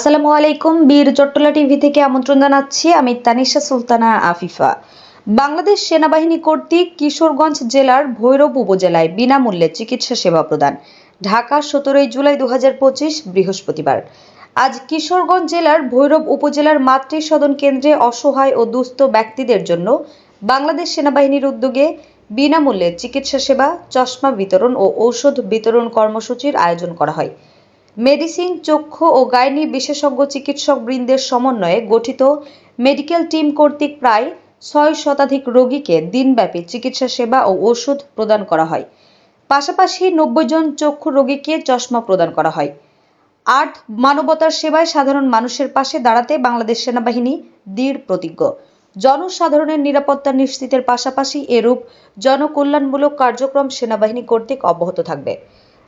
আসসালামু আলাইকুম, বীর চট্টলা টিভি থেকে আমন্ত্রণ জানাচ্ছি আমি তানিশা সুলতানা আফিফা। বাংলাদেশ সেনাবাহিনী কর্তৃক কিশোরগঞ্জ জেলার ভৈরব উপজেলায় বিনামূল্যে চিকিৎসা সেবা প্রদান। ঢাকা, সতেরোই জুলাই দু বৃহস্পতিবার। আজ কিশোরগঞ্জ জেলার ভৈরব উপজেলার মাতৃ সদন কেন্দ্রে অসহায় ও দুস্থ ব্যক্তিদের জন্য বাংলাদেশ সেনাবাহিনীর উদ্যোগে বিনামূল্যে চিকিৎসা সেবা, চশমা বিতরণ ও ঔষধ বিতরণ কর্মসূচির আয়োজন করা হয়। মেডিসিন, চক্ষু ও গাইনি বিশেষজ্ঞ চিকিৎসক বৃন্দের সমন্বয়ে গঠিত মেডিকেল টিম কর্তৃক প্রায় ছয় শতাধিক রোগীকে দিনব্যাপী চিকিৎসা সেবা ও ওষুধ প্রদান করা হয়। পাশাপাশি নব্বই জন চক্ষু রোগীকে চশমা প্রদান করা হয়। আট মানবতার সেবায় সাধারণ মানুষের পাশে দাঁড়াতে বাংলাদেশ সেনাবাহিনী দৃঢ় প্রতিজ্ঞ। জনসাধারণের নিরাপত্তা নিশ্চিতের পাশাপাশি এরূপ জনকল্যাণমূলক কার্যক্রম সেনাবাহিনী কর্তৃক অব্যাহত থাকবে।